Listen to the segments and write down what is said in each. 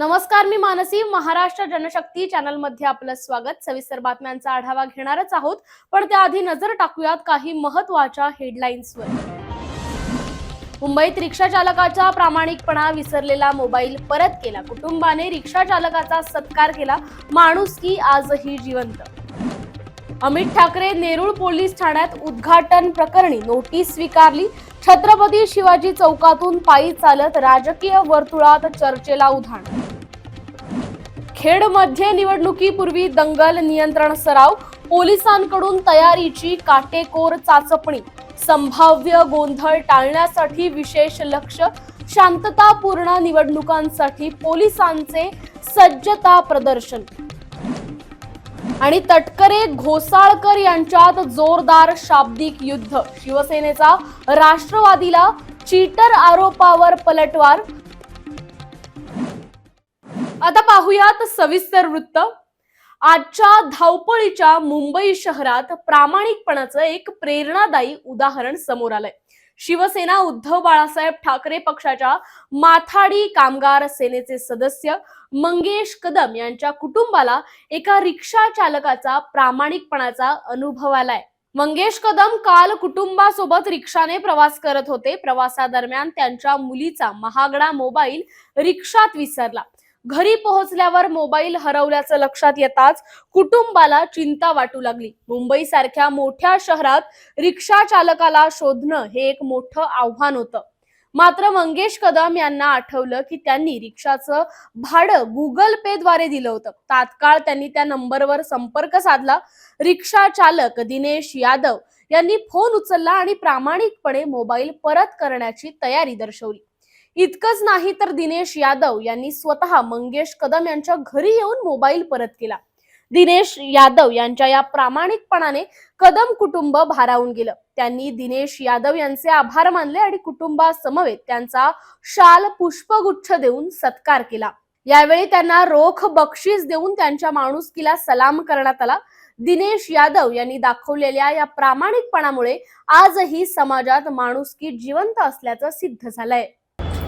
नमस्कार मी मानसी. महाराष्ट्र जनशक्ती चॅनलमध्ये आपलं स्वागत. सविस्तर बातम्यांचा आढावा घेणारच आहोत. पण त्याआधी नजर टाकूयात काही महत्त्वाच्या हेडलाईन्सवर मुंबईत रिक्षा चालकाचा प्रामाणिकपणा विसरलेला मोबाईल परत केला. कुटुंबाने रिक्षा चालकाचा सत्कार केला. माणूस की आजही जिवंत? अमित ठाकरे नेरूळ पोलीस ठाण्यात उद्घाटन प्रकरणी नोटीस स्वीकारली. छत्रपती शिवाजी चौकातून पायी चालत राजकीय वर्तुळात चर्चेला उधाण. खेडमध्ये निवडणुकीपूर्वी दंगल नियंत्रण सराव पोलिसांकडून तयारीची काटेकोर चाचपणी संभाव्य गोंधळ टाळण्यासाठी विशेष लक्ष शांततापूर्ण निवडणुकांसाठी पोलिसांचे सज्जता प्रदर्शन. आणि तटकरे घोसाळकर यांच्यात जोरदार शाब्दिक युद्ध. शिवसेनेचा राष्ट्रवादीला चीटर आरोपावर पलटवार. आता पाहुयात सविस्तर वृत्त. आजच्या धावपळीच्या मुंबई शहरात प्रामाणिकपणाचं एक प्रेरणादायी उदाहरण समोर आलंय. शिवसेना उद्धव बाळासाहेब ठाकरे पक्षाच्या माथाडी कामगार सेनेचे सदस्य मंगेश कदम यांच्या कुटुंबाला एका रिक्षा चालकाचा प्रामाणिकपणाचा अनुभव आलाय. मंगेश कदम काल कुटुंबासोबत रिक्षाने प्रवास करत होते. प्रवासादरम्यान त्यांच्या मुलीचा महागडा मोबाईल रिक्षात विसरला. घरी पोहोचल्यावर मोबाईल हरवल्याचं लक्षात येताच कुटुंबाला चिंता वाटू लागली. मुंबई सारख्या मोठ्या शहरात रिक्षा चालकाला शोधणं हे एक मोठं आव्हान होतं. मात्र मंगेश कदम यांना आठवलं की त्यांनी रिक्षाचं भाडं गुगल पे द्वारे दिलं होतं. तात्काळ त्यांनी त्या नंबरवर संपर्क साधला. रिक्षा चालक दिनेश यादव यांनी फोन उचलला आणि प्रामाणिकपणे मोबाईल परत करण्याची तयारी दर्शवली. इतकंच नाही तर दिनेश यादव यांनी स्वतः मंगेश कदम यांच्या घरी येऊन मोबाईल परत केला. दिनेश यादव यांच्या या प्रामाणिकपणाने कदम कुटुंब भारावून गेलं. त्यांनी दिनेश यादव यांचे आभार मानले आणि कुटुंबासमवेत त्यांचा शाल पुष्पगुच्छ देऊन सत्कार केला. यावेळी त्यांना रोख बक्षीस देऊन त्यांच्या माणुसकीला सलाम करण्यात आला. दिनेश यादव यांनी दाखवलेल्या या प्रामाणिकपणामुळे आजही समाजात माणुसकी जिवंत असल्याचं सिद्ध झालंय.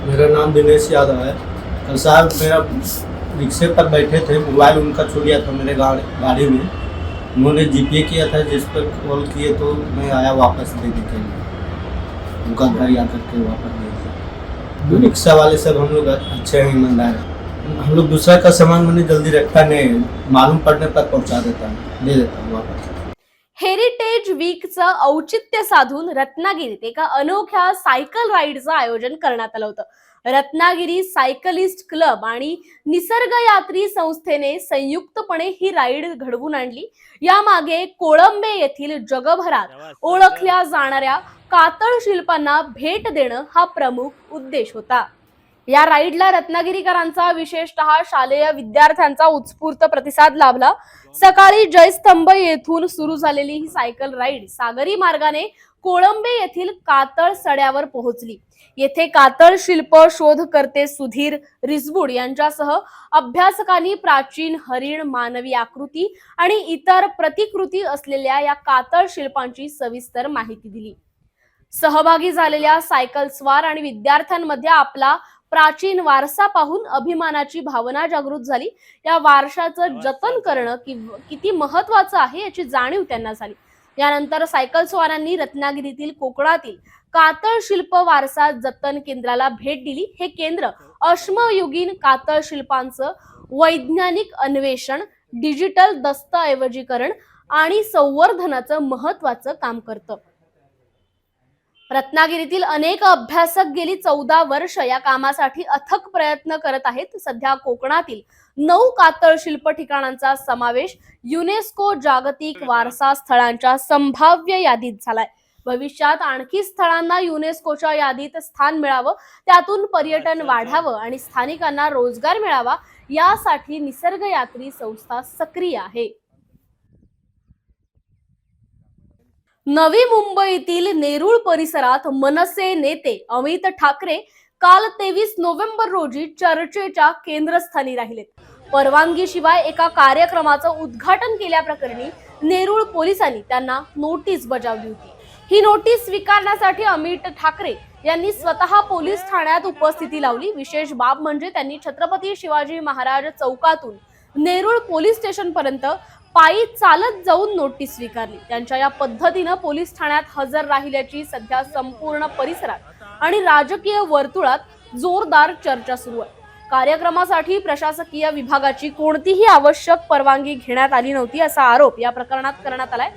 मेरा नाम दिनेश यादव है। साहब मेरा रिक्शे पर बैठे थे मोबाइल उनका छूट गया था मेरे गाड़ी गाड़ी में। उन्होंने जीपे किया था जिस पर कॉल किए तो मैं आया वापस देने के लिए। उनका घर या करके वापस दे दिया तो रिक्शा वाले सब हम लोग अच्छे हैं ईमानदार हैं। हम लोग दूसरा का सामान मैंने जल्दी रखता नहीं मालूम पड़ने पर पहुंचा देता हूँ दे देता हूँ वापस। हेरिटेज वीकचं औचित्य साधून रत्नागिरीत एका अनोख्या सायकल राईडचं आयोजन करण्यात आलं होतं. रत्नागिरी सायकलिस्ट क्लब आणि निसर्ग यात्री संस्थेने संयुक्तपणे ही राईड घडवून आणली. यामागे कोळंबे येथील जगभरात ओळखल्या जाणाऱ्या कातळ शिल्पांना भेट देणं हा प्रमुख उद्देश होता. या राईडला रत्नागिरीकरांचा विशेषतः शालेय विद्यार्थ्यांचा उत्स्फूर्त प्रतिसाद लाभला. सकाळी जयस्तंभ येथून सुरू झालेली ही सायकल राईड सागरी मार्गाने कोळंबे येथील कातळ सड्यावर पोहोचली. येथे कातळ शिल्प शोधकर्ते सुधीर रिसबूड यांच्यासह अभ्यासकांनी प्राचीन हरिण मानवी आकृती आणि इतर प्रतिकृती असलेल्या या कातळ शिल्पांची सविस्तर माहिती दिली. सहभागी झालेल्या सायकल स्वार आणि विद्यार्थ्यांमध्ये आपला प्राचीन वारसा पाहून अभिमानाची भावना जागृत झाली. या वारशाचं जतन करणं किव- किती महत्वाचं आहे याची जाणीव त्यांना झाली. यानंतर सायकल स्वारांनी रत्नागिरीतील कोकणातील कातळ शिल्प वारसा जतन केंद्राला भेट दिली. हे केंद्र अश्मयुगीन कातळ शिल्पांचं वैज्ञानिक अन्वेषण डिजिटल दस्तऐवजीकरण आणि संवर्धनाचं महत्वाचं काम करतं. रत्नागिरीतील अनेक अभ्यासक गेली चौदा वर्ष या कामासाठी अथक प्रयत्न करत आहेत. सध्या कोकणातील नऊ कातळ शिल्प ठिकाणांचा समावेश युनेस्को जागतिक वारसा स्थळांच्या संभाव्य यादीत झालाय. भविष्यात आणखी स्थळांना युनेस्कोच्या यादीत स्थान मिळावं त्यातून पर्यटन वाढावं आणि स्थानिकांना रोजगार मिळावा यासाठी निसर्ग यात्री संस्था सक्रिय आहे. नवी मुंबईतील नेरूळ परिसरात मनसे नेते अमित ठाकरे काल तेवीस नोव्हेंबर रोजी चर्चेच्या केंद्रस्थानी राहिलेत. परवानगीशिवाय एका कार्यक्रमाचं उद्घाटन केल्याप्रकरणी नेरूळ पोलिसांनी त्यांना नोटीस बजावली होती. ही नोटीस स्वीकारण्यासाठी अमित ठाकरे यांनी स्वतः पोलीस ठाण्यात उपस्थिती लावली. विशेष बाब म्हणजे त्यांनी छत्रपती शिवाजी महाराज चौकातून नेरुळ पोलीस स्टेशन पर्यंत पायी चालत जाऊन नोटीस स्वीकारली. त्यांच्या या पद्धतीनं पोलीस ठाण्यात हजर राहिल्याची सध्या संपूर्ण परिसरात आणि राजकीय वर्तुळात जोरदार चर्चा सुरू आहे. कार्यक्रमासाठी प्रशासकीय विभागाची कोणतीही आवश्यक परवानगी घेण्यात आली नव्हती असा आरोप या प्रकरणात करण्यात आलाय.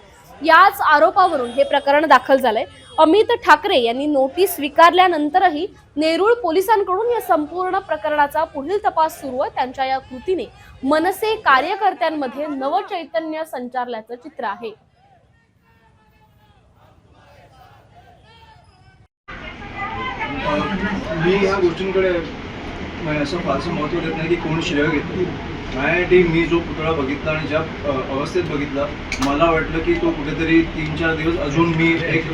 याच आरोपावरून हे प्रकरण दाखल झालंय. अमित ठाकरे यांनी नोटीस स्वीकारल्यानंतरही नेरूळ पोलिसांकडून या संपूर्ण प्रकरणाचा पुढील तपास सुरू आहे. त्यांच्या या कृतीने मनसे कार्यकर्त्यांमध्ये नवचैतन्य संचारल्याचं चित्र आहे. मी ह्या गोष्टींकडे म्हणजे असं फारसं महत्त्व देत नाही की कोण श्रेय घेतो. माझ्यासाठी मी जो पुतळा बघितला आणि ज्या अवस्थेत बघितला मला वाटलं की तो कुठेतरी तीन चार दिवस अजून मी एक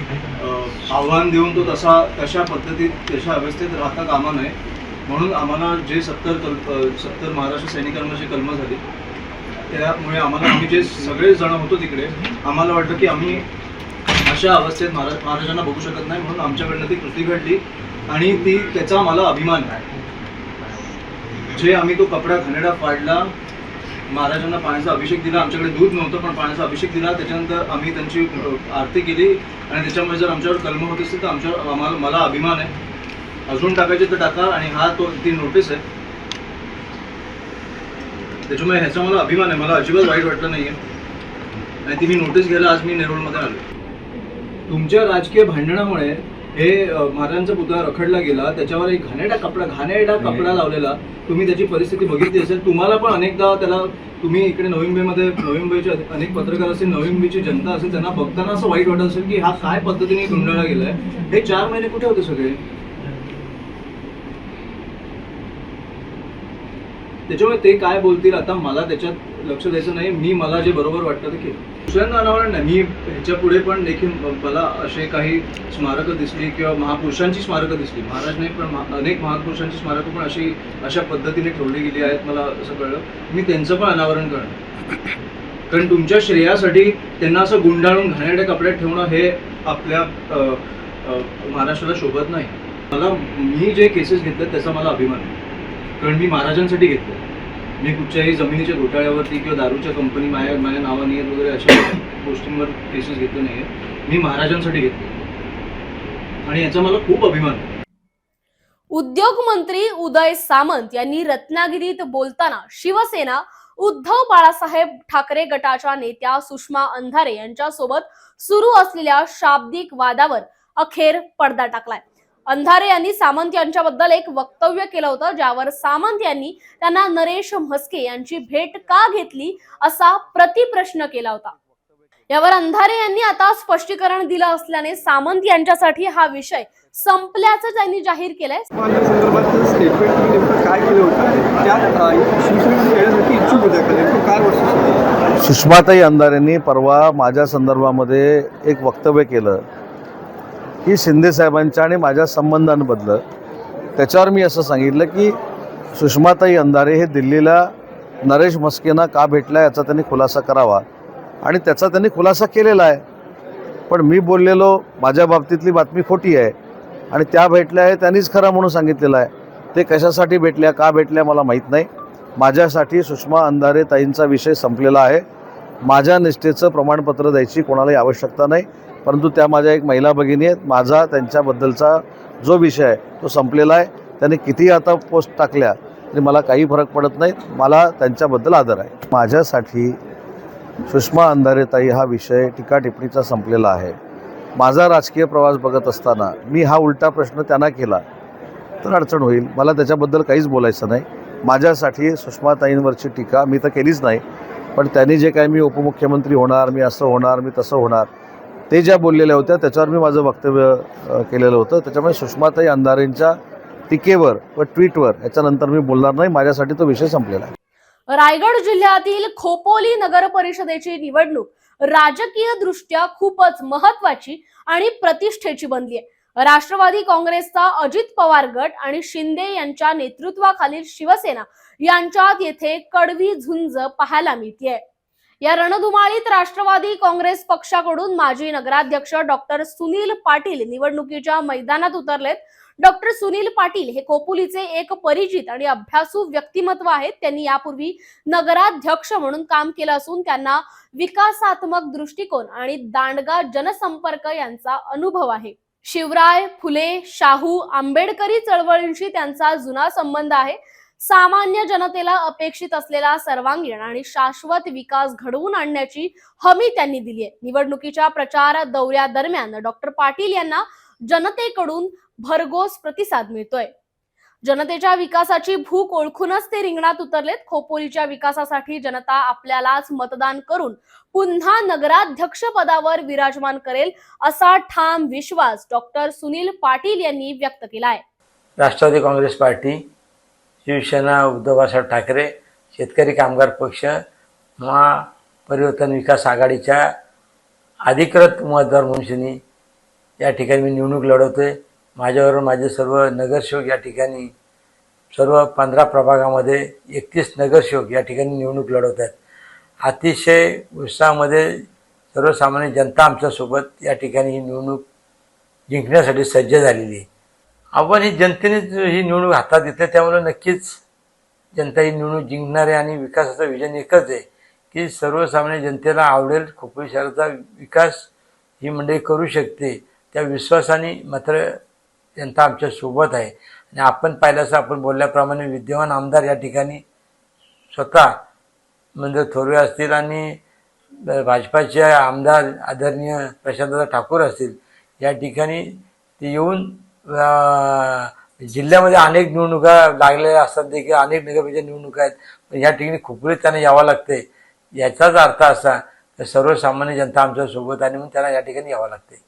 आव्हान देऊन तो तसा तशा पद्धतीत तशा अवस्थेत राहता कामा नये. म्हणून आम्हाला जे सत्तर कल सत्तर महाराष्ट्र सैनिकांना जे कलमं झाली. त्यामुळे आम्हाला आम्ही जे सगळे जण होतो तिकडे आम्हाला वाटलं की आम्ही अशा अवस्थेत महाराज महाराजांना बघू शकत नाही म्हणून आमच्याकडनं ती कृती घडली. आणि ती त्याचा मला अभिमान आहे. जे आम्ही तो कपडा घाणेरडा फाडला महाराजांना पाण्याचा अभिषेक दिला आमच्याकडे दूध नव्हतं पण पाण्याचा अभिषेक दिला त्याच्यानंतर आम्ही त्यांची आरती केली आणि त्याच्यामुळे जर आमच्यावर कलम होत असतील तर आमच्यावर आम्हाला मला अभिमान आहे. अजून टाकायचे तर टाका आणि हा तो ती नोटीस आहे. त्याच्यामुळे ह्याचा मला अभिमान आहे मला अजिबात वाईट वाटलं नाही आहे आणि ती मी नोटीस घ्यायला आज मी नेरुळमध्ये आलो तुमच्या राजकीय भांडणामुळे हे महाराजांचा पुतळा रखडला गेला त्याच्यावर एक घाणेडा कपडा घाणेडा कपडा लावलेला. तुम्ही त्याची परिस्थिती बघितली असेल. तुम्हाला पण अनेकदा त्याला तुम्ही इकडे नवी मुंबईमध्ये नवी मुंबईचे अनेक पत्रकार असेल नवी मुंबईची जनता असेल त्यांना बघताना असं वाईट वाटत असेल की हा काय पद्धतीने गुंडाळा गेलाय. हे चार महिने कुठे होते सगळे? त्याच्यामुळे ते काय बोलतील आता मला त्याच्यात लक्ष द्यायचं नाही. मी मला जे बरोबर वाटतं ते केलं. दुसऱ्यांदा अनावरण नाही. मी ह्याच्या पुढे पण देखील मला असे काही स्मारकं दिसली किंवा महापुरुषांची स्मारकं दिसली. महाराज नाही पण महा- अनेक महापुरुषांची स्मारकं पण अशी अशा पद्धतीने ठेवली गेली आहेत मला असं कळलं. मी त्यांचं पण अनावरण करणं कारण तुमच्या श्रेयासाठी त्यांना असं गुंडाळून घाणेरड्या कपड्यात ठेवणं हे आपल्या महाराष्ट्राला शोभत नाही. मला मी जे केसेस घेतले त्याचा मला अभिमान आहे. कारण मी महाराजांसाठी घेतलं. मी कुठच्याही जमिनीच्या घोटाळ्यावरती किंवा दारूच्या कंपनी माझ्या माझ्या नावाने आहेत वगैरे अशा गोष्टींवर केसेस घेतले नाही मी महाराजांसाठी घेतले. आणि याचा मला खूप अभिमान उद्योग मंत्री उदय सामंत यांनी रत्नागिरीत बोलताना शिवसेना उद्धव बाळासाहेब ठाकरे गटाच्या नेत्या सुषमा अंधारे यांच्यासोबत सुरू असलेल्या शाब्दिक वादावर अखेर पडदा टाकलाय. अंधारे यांनी सामंत यांच्याबद्दल एक वक्तव्य केलं होतं ज्यावर सामंत यांनी त्यांना नरेश म्हस्के यांची भेट का घेतली असा प्रतिप्रश्न केला होता. यावर अंधारे यांनी आता स्पष्टीकरण दिलं असल्याने सामंत यांच्यासाठी हा विषय संपल्याचं त्यांनी जाहीर केलंय. सुषमाताई अंधारेंनी परवा माझ्या संदर्भामध्ये एक वक्तव्य केलं. की शिंदेसाहेबांच्या आणि माझ्या संबंधांबद्दल. त्याच्यावर मी असं सांगितलं की सुषमाताई अंधारे हे दिल्लीला नरेश मस्केना का भेटला याचा त्यांनी खुलासा करावा. आणि त्याचा त्यांनी खुलासा केलेला आहे. पण मी बोललेलो माझ्या बाबतीतली बातमी खोटी आहे. आणि त्या भेटल्या आहे त्यांनीच खरं म्हणून सांगितलेलं आहे. ते कशासाठी भेटल्या का भेटल्या मला माहीत नाही. माझ्यासाठी सुषमा अंधारे ताईंचा विषय संपलेला आहे. माझ्या निष्ठेचं प्रमाणपत्र द्यायची कोणालाही आवश्यकता नाही. परंतु त्या माझ्या एक महिला भगिनी आहेत. माझा त्यांच्याबद्दलचा जो विषय आहे तो संपलेला आहे. त्यांनी कितीही आता पोस्ट टाकल्या तरी मला काही फरक पडत नाही. मला त्यांच्याबद्दल आदर आहे. माझ्यासाठी सुषमा अंधारेताई हा विषय टीका टिप्पणीचा संपलेला आहे. माझा राजकीय प्रवास बघत असताना मी हा उलटा प्रश्न त्यांना केला तर अडचण होईल. मला त्याच्याबद्दल काहीच बोलायचं नाही. माझ्यासाठी सुषमाताईंवरची टीका मी तर केलीच नाही. पण त्यांनी जे काही मी उपमुख्यमंत्री होणार मी असं होणार मी तसं होणार ते ज्या बोललेल्या होत्या त्याच्यावर मी माझं वक्तव्य केलेलं होतं. त्याच्यामुळे सुषमाताई अंधारेंच्या टीकेवर व ट्विटवर याच्यानंतर मी बोलणार नाही. माझ्यासाठी तो विषय संपलेला आहे. रायगड जिल्ह्यातील खोपोली नगर परिषदेची निवडणूक राजकीय दृष्ट्या खूपच महत्वाची आणि प्रतिष्ठेची बनली आहे. राष्ट्रवादी काँग्रेसचा अजित पवार गट आणि शिंदे यांच्या नेतृत्वाखालील शिवसेना यांच्यात येथे कडवी झुंज पाहायला मिळते या रणधुमाळीत राष्ट्रवादी काँग्रेस पक्षाकडून माजी नगराध्यक्ष डॉक्टर सुनील पाटील निवडणुकीच्या मैदानात उतरलेत. डॉक्टर सुनील पाटील हे कोपुलीचे एक परिचित आणि अभ्यासू व्यक्तिमत्व आहेत. त्यांनी यापूर्वी नगराध्यक्ष म्हणून काम केलं असून त्यांना विकासात्मक दृष्टिकोन आणि दांडगा जनसंपर्क यांचा अनुभव आहे. शिवराय फुले शाहू आंबेडकरी चळवळींशी त्यांचा जुना संबंध आहे. सामान्य जनतेला अपेक्षित असलेला सर्वांगीण आणि शाश्वत विकास घडवून आणण्याची हमी त्यांनी दिली आहे निवडणुकीच्या प्रचार दौऱ्यादरम्यान डॉक्टर पाटील यांना जनतेकडून भरघोस प्रतिसाद मिळतोय. जनतेच्या विकासाची भूक ओळखूनच ते रिंगणात उतरलेत. खोपोलीच्या विकासासाठी जनता आपल्यालाच मतदान करून पुन्हा नगराध्यक्ष पदावर विराजमान करेल असा ठाम विश्वास डॉक्टर सुनील पाटील यांनी व्यक्त केलाय. राष्ट्रवादी काँग्रेस पार्टी शिवसेना उद्धव बाळासाहेब ठाकरे शेतकरी कामगार पक्ष महा परिवर्तन विकास आघाडीच्या अधिकृत उमेदवार म्हणून या ठिकाणी मी निवडणूक लढवतोय. माझ्याबरोबर माझे सर्व नगरसेवक या ठिकाणी सर्व पंधरा प्रभागामध्ये एकतीस नगरसेवक या ठिकाणी निवडणूक लढवत आहेत अतिशय उत्साहामध्ये सर्वसामान्य जनता आमच्यासोबत या ठिकाणी ही निवडणूक जिंकण्यासाठी सज्ज झालेली आहे. आपण ही जनतेनेच ही निवडणूक हातात घेतली त्यामुळे नक्कीच जनता ही निवडणूक जिंकणार आहे आणि विकासाचं विजन एकच आहे की सर्वसामान्य जनतेला आवडेल खोपोली शहराचा विकास ही मंडळी करू शकते. त्या विश्वासाने मात्र जनता आमच्यासोबत आहे. आणि आपण पाहिल्यास आपण बोलल्याप्रमाणे विद्यमान आमदार या ठिकाणी स्वतः म्हणजे थोरवे असतील आणि भाजपाचे आमदार आदरणीय प्रशांतदा ठाकूर असतील या ठिकाणी ते येऊन जिल्ह्यामध्ये अनेक निवडणुका लागलेल्या असतात. देखील अनेक नगरपालिका निवडणुका आहेत. पण या ठिकाणी खुपरीत त्यांना यावं लागते याचाच अर्थ असा तर सर्वसामान्य जनता आमच्यासोबत आणि म्हणून त्यांना या ठिकाणी यावं लागते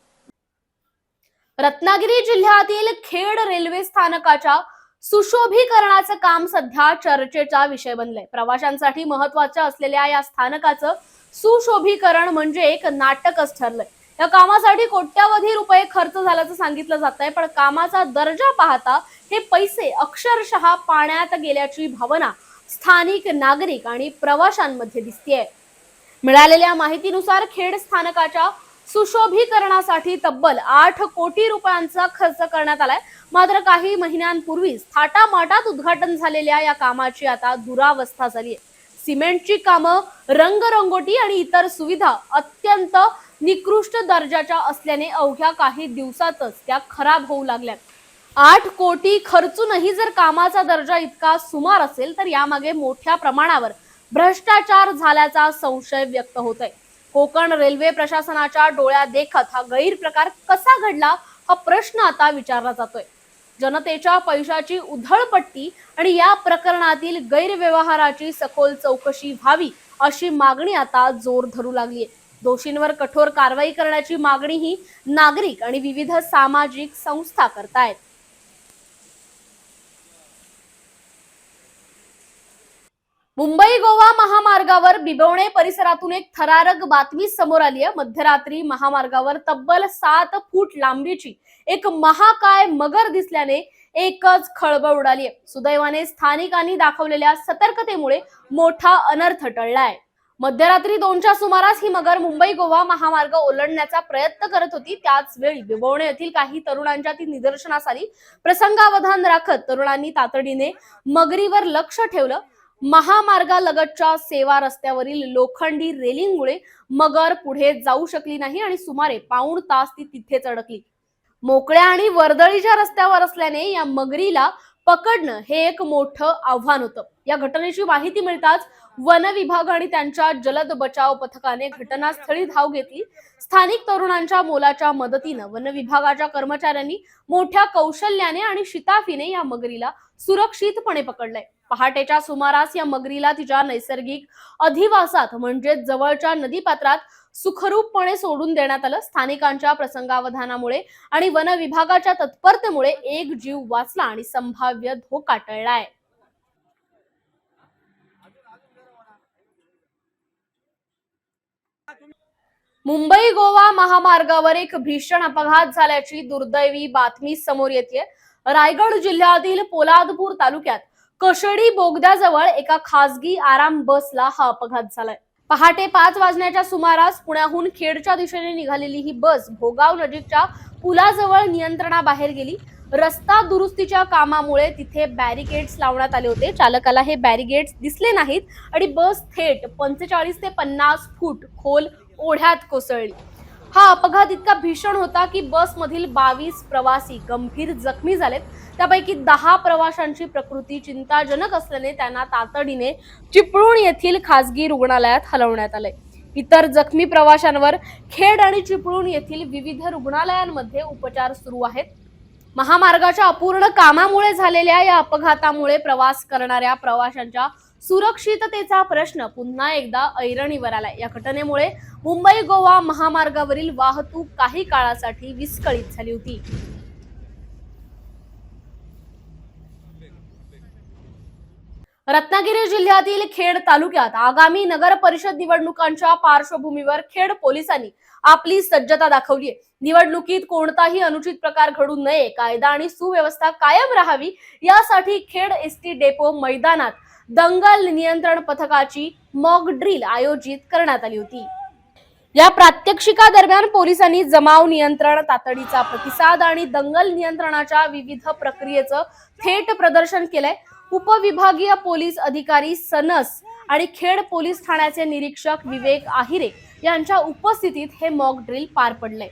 रत्नागिरी जिल्ह्यातील खेड रेल्वे स्थानकाच्या सुशोभीकरणाचं काम सध्या चर्चेचा विषय बनलंय. प्रवाशांसाठी महत्वाचं असलेल्या या स्थानकाचं सुशोभीकरण म्हणजे एक नाटकच ठरलंय. या कामासाठी कोट्यावधी रुपये खर्च झाल्याचं सांगितलं जात आहे पण कामाचा दर्जा पाहता हे पैसे अक्षरशः पाण्यात गेल्याची भावना स्थानिक नागरिक आणि प्रवाशांमध्ये दिसतेय. मिळालेल्या माहितीनुसार खेड स्थानकाच्या सुशोभीकरणासाठी तब्बल आठ कोटी रुपयांचा खर्च करण्यात आलाय. मात्र काही महिन्यांपूर्वीच थाटामाटात उद्घाटन झालेल्या या कामाची आता दुरावस्था झाली आहे सिमेंटची कामं रंगरंगोटी आणि इतर सुविधा अत्यंत निकृष्ट दर्जाच्या असल्याने अवघ्या काही दिवसातच त्या खराब होऊ लागल्या. आठ कोटी खर्चूनही जर कामाचा दर्जा इतका सुमार असेल तर यामागे मोठ्या प्रमाणावर भ्रष्टाचार झाल्याचा संशय व्यक्त होत आहे कोकण रेल्वे प्रशासनाच्या डोळ्या देखत हा गैरप्रकार कसा घडला हा प्रश्न आता विचारला जातोय. जनतेच्या पैशाची उधळपट्टी आणि या प्रकरणातील गैरव्यवहाराची सखोल चौकशी व्हावी अशी मागणी आता जोर धरू लागलीय. दोषींवर कठोर कारवाई करण्याची मागणीही नागरिक आणि विविध सामाजिक संस्था करतायत. मुंबई गोवा महामार्गावर बिबवणे परिसरातून एक थरारक बातमी समोर आली आहे. मध्यरात्री महामार्गावर तब्बल सात फूट लांबीची एक महाकाय मगर दिसल्याने एकच खळबळ उडाली आहे सुदैवाने स्थानिकांनी दाखवलेल्या सतर्कतेमुळे मोठा अनर्थ टळलाय. मध्यरात्री दोनच्या सुमारास ही मगर मुंबई गोवा महामार्ग ओलांडण्याचा प्रयत्न करत होती. त्याच वेळी बिबवणे येथील काही तरुणांच्या ती निदर्शनास आली. प्रसंगावधान राखत तरुणांनी तातडीने मगरीवर लक्ष ठेवलं. महामार्गालगतच्या सेवा रस्त्यावरील लोखंडी रेलिंगमुळे मगर पुढे जाऊ शकली नाही आणि सुमारे पाऊण तास ती तिथेच अडकली. मोकळ्या आणि वर्दळीच्या रस्त्यावर असल्याने या मगरीला पकडणं हे एक मोठं आव्हान होतं. या घटनेची माहिती मिळताच वन विभाग आणि त्यांच्या जलद बचाव पथकाने घटनास्थळी धाव घेतली. स्थानिक तरुणांच्या मोलाच्या मदतीनं वन विभागाच्या कर्मचाऱ्यांनी मोठ्या कौशल्याने आणि शिताफीने या मगरीला सुरक्षितपणे पकडलंय. पहाटेच्या सुमारास या मगरीला तिच्या नैसर्गिक अधिवासात म्हणजे जवळच्या नदीपात्रात सुखरूपपणे सोडून देण्यात आलं. स्थानिकांच्या प्रसंगावधानामुळे आणि वन विभागाच्या तत्परतेमुळे एक जीव वाचला आणि संभाव्य धोका टळलाय. मुंबई गोवा महामार्गावर एक भीषण अपघात झाल्याची दुर्दैवी बातमी समोर येते रायगड जिल्ह्यातील पोलादपूर तालुक्यात कशेडी बोगद्याजवळ एका खासगी आराम बसला हा अपघात झालाय. पहाटे पाच वाजण्याच्या सुमारास पुण्याहून खेडच्या दिशेने निघालेली ही बस भोगाव नजीकच्या पुलाजवळ नियंत्रणाबाहेर गेली. रस्ता दुरुस्तीच्या कामामुळे तिथे बॅरिकेड्स लावण्यात आले होते. चालकाला हे बॅरिकेड्स दिसले नाहीत आणि बस थेट पंचेचाळीस ते पन्नास फूट खोल ओढ्यात कोसळली. हा अपघात इतका भीषण होता की बसमधील बावीस प्रवासी गंभीर जखमी झालेत. त्यापैकी दहा प्रवाशांची प्रकृती चिंताजनक असल्याने त्यांना तातडीने चिपळूण येथील खासगी रुग्णालयात हलवण्यात आले इतर जखमी प्रवाशांवर खेड आणि चिपळूण येथील विविध रुग्णालयांमध्ये उपचार सुरू आहेत. महामार्गाच्या अपूर्ण कामामुळे झालेल्या या अपघातामुळे प्रवास करणाऱ्या प्रवाशांच्या सुरक्षिततेचा प्रश्न पुन्हा एकदा ऐरणीवर आलाय. या घटनेमुळे मुंबई गोवा महामार्गावरील वाहतूक काही काळासाठी विस्कळीत झाली होती. रत्नागिरी जिल्ह्यातील खेड तालुक्यात आगामी नगर परिषद निवडणुकांच्या पार्श्वभूमीवर खेड पोलिसांनी आपली सज्जता दाखवली आहे निवडणुकीत कोणताही अनुचित प्रकार घडू नये कायदा आणि सुव्यवस्था कायम राहावी यासाठी खेड एसटी डेपो मैदानात दंगल नियंत्रण पथकाची मॉक ड्रिल आयोजित करण्यात आली होती. या प्रात्यक्षिकादरम्यान पोलिसांनी जमाव नियंत्रण तातडीचा प्रतिसाद आणि दंगल नियंत्रणाच्या विविध प्रक्रियेचं थेट प्रदर्शन केलंय. उपविभागीय पोलीस अधिकारी सनस आणि खेड पोलीस ठाण्याचे निरीक्षक विवेक आहिरे यांच्या उपस्थितीत हे मॉक ड्रिल पार पडले.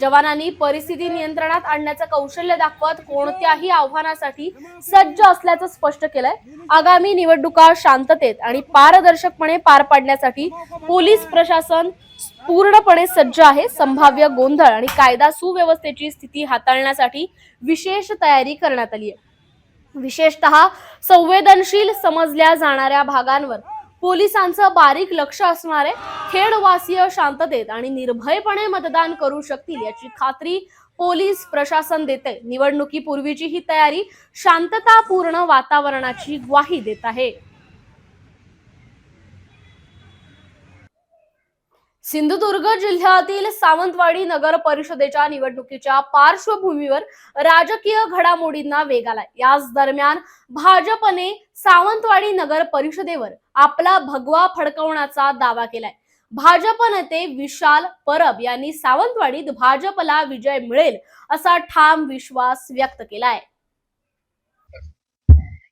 जवानांनी परिस्थिती नियंत्रणात आणण्याचं कौशल्य दाखवत कोणत्याही आव्हानासाठी सज्ज असल्याचं स्पष्ट केलंय. आगामी निवडणुका शांततेत आणि पारदर्शकपणे पार पाडण्यासाठी पोलीस प्रशासन पूर्णपणे सज्ज आहे. संभाव्य गोंधळ आणि कायदा सुव्यवस्थेची स्थिती हाताळण्यासाठी विशेष तयारी करण्यात आली आहे. विशेषतः संवेदनशील समजल्या जाणाऱ्या भागांवर. पोलिसांचं बारीक लक्ष असणारे खेडवासीय शांततेत आणि निर्भयपणे मतदान करू शकतील याची खात्री पोलीस प्रशासन देते. निवडणुकीपूर्वीची ही तयारी शांततापूर्ण वातावरणाची ग्वाही देत आहे. सिंधुदुर्ग जिल्ह्यातील सावंतवाडी नगर परिषदेच्या निवडणुकीच्या पार्श्वभूमीवर राजकीय घडामोडींना वेग आलाय. याच दरम्यान भाजपने सावंतवाडी नगर परिषदेवर आपला भगवा फडकवण्याचा दावा केलाय. भाजप नेते विशाल परब यांनी सावंतवाडीत भाजपला विजय मिळेल असा ठाम विश्वास व्यक्त केलाय.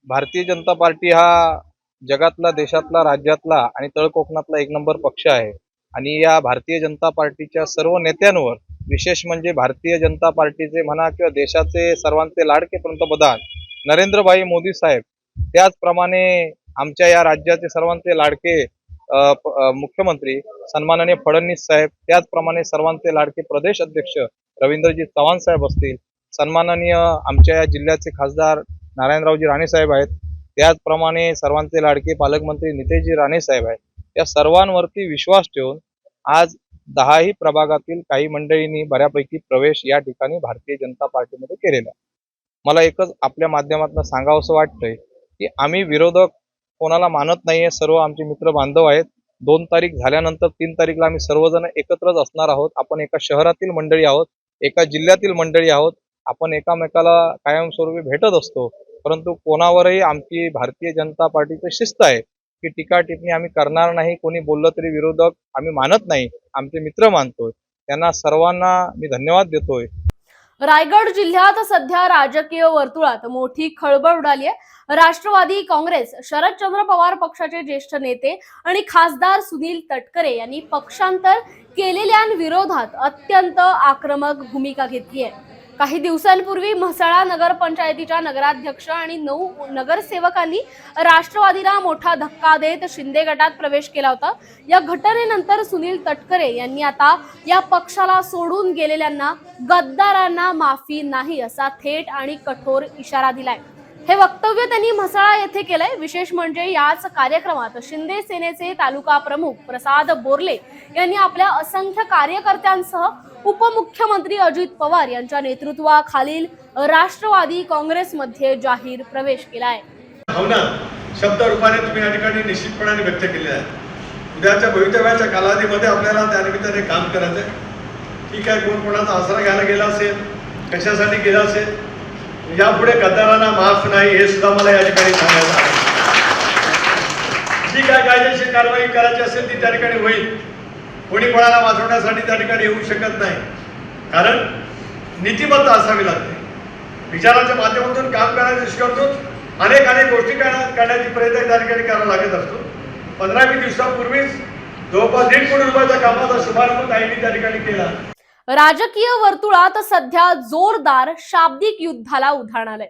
भारतीय जनता पार्टी हा जगातला देशातला राज्यातला आणि तळकोकणातला एक नंबर पक्ष आहे. आणि या भारतीय जनता पार्टीच्या सर्व नेत्यांवर विशेष म्हणजे भारतीय जनता पार्टीचे म्हणा किंवा देशाचे सर्वांचे लाडके पंतप्रधान नरेंद्रभाई मोदी साहेब त्याचप्रमाणे आमच्या या राज्याचे सर्वांचे लाडके मुख्यमंत्री सन्माननीय फडणवीस साहेब त्याचप्रमाणे सर्वांचे लाडके प्रदेश अध्यक्ष रवींद्रजी चव्हाण साहेब असतील सन्माननीय आमच्या या जिल्ह्याचे खासदार नारायणरावजी राणे साहेब आहेत त्याचप्रमाणे सर्वांचे लाडके पालकमंत्री नितेशजी राणे साहेब आहेत. या सर्वांवरती विश्वास ठेवून आज दहाही प्रभागातील काही मंडळींनी बऱ्यापैकी प्रवेश या ठिकाणी भारतीय जनता पार्टीमध्ये केलेला आहे. मला एकच आपल्या माध्यमातून सांगावंसं वाटतंय की आम्ही विरोधक कोणाला मानत नाहीये सर्व आमचे मित्र बांधव आहेत. दोन तारीख झाल्यानंतर तीन तारीखला आम्ही सर्वजण एकत्रच असणार आहोत. आपण एका शहरातील मंडळी आहोत एका जिल्ह्यातील मंडळी आहोत. आपण एकामेकाला कायमस्वरूपी भेटत असतो. परंतु कोणावरही आमची भारतीय जनता पार्टीची शिस्त आहे. की टीका टिप्पणी आम्ही करणार नाही कोणी बोललं तरी विरोधक आम्ही मानत नाही आमचे मित्र मानतोय. त्यांना सर्वांना मी धन्यवाद देतोय. रायगड जिल्ह्यात सध्या राजकीय वर्तुळात मोठी खळबळ उडाली आहे. राष्ट्रवादी काँग्रेस शरदचंद्र पवार पक्षाचे ज्येष्ठ नेते आणि खासदार सुनील तटकरे यांनी पक्षांतर केलेल्यांविरोधात अत्यंत आक्रमक भूमिका घेतली आहे. काही दिवसांपूर्वी म्हसळा नगरपंचायतीच्या नगराध्यक्ष आणि नऊ नगरसेवकांनी राष्ट्रवादीला मोठा धक्का देत शिंदे गटात प्रवेश केला होता. या घटनेनंतर सुनील तटकरे यांनी आता या पक्षाला सोडून गेलेल्यांना गद्दारांना माफी नाही असा थेट आणि कठोर इशारा दिलाय. हे वक्तव्य त्यांनी म्हसाळा येथे केलंय. विशेष म्हणजे याच कार्यक्रमात शिंदे सेनेचे तालुका प्रमुख प्रसाद बोरले यांनी आपल्या असंख्य कार्यकर्त्यांसह उपमुख्यमंत्री अजित पवार यांच्या नेतृत्वाखालील राष्ट्रवादी काँग्रेसमध्ये जाहीर प्रवेश केलाय. भावना शब्द रूपाने तुम्ही या ठिकाणी निश्चितपणाने व्यक्त केलेल्या आहेत. उद्याच्या भवितव्याच्या कालावधीमध्ये आपल्याला त्या निमित्ताने काम करायचं आहे ठीक आहे कोण कोणाचा आसरा घ्यायला गेला असेल कशासाठी गेला असेल यापुढे कतारांना माफ नाही हे सुद्धा मला या ठिकाणी सांगायचं आहे. जी काय कायदेशीर कारवाई करायची असेल ती त्या ठिकाणी होईल. कोणी कोणाला वाचवण्यासाठी त्या ठिकाणी येऊ शकत नाही. कारण नीतिबद्ध असावी लागते. विचाराच्या माध्यमातून काम करण्याच्या दृष्टीकोनातून अनेक अनेक गोष्टी करण्याची प्रयत्न त्या ठिकाणी करावा लागत असतो. पंधरा वीस दिवसापूर्वीच जवळपास दीड कोटी रुपयाच्या कामाचा शुभारंभ ताईंनी त्या ठिकाणी केला. राजकीय वर्तुळात सध्या जोरदार शाब्दिक युद्धाला उधाण आलंय.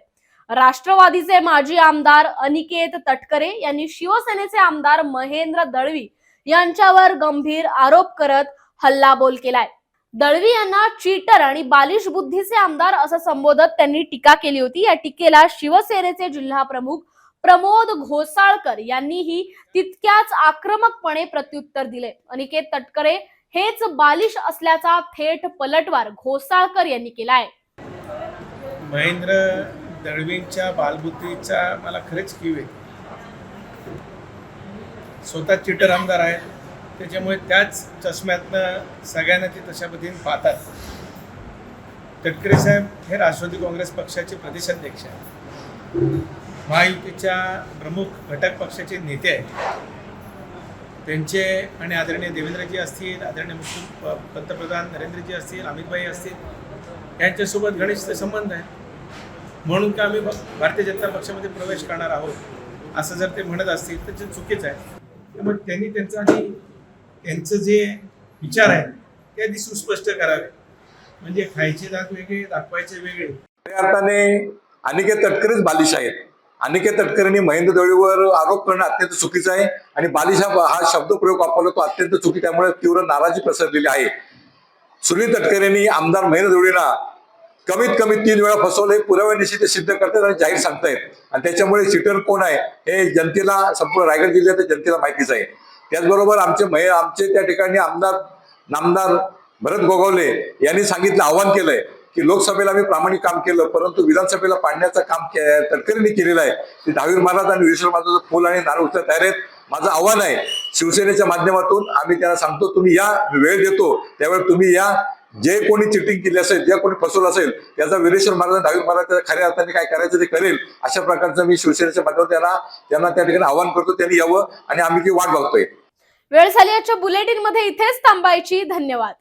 राष्ट्रवादीचे माजी आमदार अनिकेत तटकरे यांनी शिवसेनेचे आमदार महेंद्र दळवी यांच्यावर गंभीर आरोप करत हल्लाबोल केलाय. दळवी यांना चीटर आणि बालिश बुद्धीचे आमदार असं संबोधत त्यांनी टीका केली होती. या टीकेला शिवसेनेचे जिल्हा प्रमुख प्रमोद घोसाळकर यांनीही तितक्याच आक्रमकपणे प्रत्युत्तर दिले अनिकेत तटकरे हेच बालिश असल्याचा थेट पलटवार घोसाळकर यांनी केलाय. महेंद्र दळवींच्या बालबुद्धीचा मला खरेच कीव आहे. स्वतः चिटर आमदार आहेत त्याच्यामुळे त्याच चष्म्यातनं सगळ्यांना ते तशा पद्धतीने पाहतात. तटकरे साहेब हे राष्ट्रवादी काँग्रेस पक्षाचे प्रदेशाध्यक्ष आहेत. महायुतीच्या प्रमुख घटक पक्षाचे नेते आहेत. त्यांचे आणि आदरणीय देवेंद्रजी असतील आदरणीय मुख्य प- पंतप्रधान नरेंद्रजी असतील अमितभाई असतील यांच्यासोबत घनिष्ठ संबंध आहे. म्हणून का आम्ही भारतीय जनता पक्षामध्ये प्रवेश करणार आहोत असं जर ते म्हणत असतील तर ते चुकीचं आहे. त्यामुळे त्यांनी त्यांचं आणि त्यांचं जे विचार आहे ते आधी सुस्पष्ट करावे. म्हणजे खायचे दात वेगळे दाखवायचे वेगळे. खऱ्या अर्थाने अनिकेत तटकरेच बालिश आहेत. अनिकेत तटकरेंनी महेंद्र दळवीवर आरोप करणं अत्यंत चुकीचं आहे आणि बालिश हा शब्दप्रयोग वापरला तो अत्यंत चुकी त्यामुळे तीव्र नाराजी पसरलेली आहे. सुनील तटकरेंनी आमदार महेंद्र दळवींना कमीत कमी तीन वेळा फसवलं हे पुराव्यानिशी ते सिद्ध करतात आणि जाहीर सांगतायत. आणि त्याच्यामुळे सीटर कोण आहे हे जनतेला संपूर्ण रायगड जिल्ह्यात जनतेला माहितीच आहे. त्याचबरोबर आमचे महे आमचे त्या ठिकाणी आमदार नामदार भरत गोगावले यांनी सांगितलं आव्हान केलंय. की लोकसभेला आम्ही प्रामाणिक काम केलं परंतु विधानसभेला पाडण्याचं काम के- केलेलं आहे. ते दहावीर महाराज आणि विश्व महाराजाचं फुल आणि नारळ उचलत तयार आहेत. माझं आव्हान आहे शिवसेनेच्या माध्यमातून आम्ही त्यांना सांगतो तुम्ही या वेळ देतो. त्यावेळी तुम्ही या. जे कोणी चिटिंग केली असेल जे कोणी फसवलं असेल त्याचा विरेश्वर महाराज दहावी महाराज खऱ्या अर्थाने काय करायचं ते करेल. अशा प्रकारचं मी शिवसेनेच्या माध्यमातून त्यांना त्यांना त्या ठिकाणी आव्हान करतो त्यांनी यावं आणि आम्ही ती वाट बघतोय. वेळ झाली आजच्या बुलेटिनमध्ये इथेच थांबायची. धन्यवाद.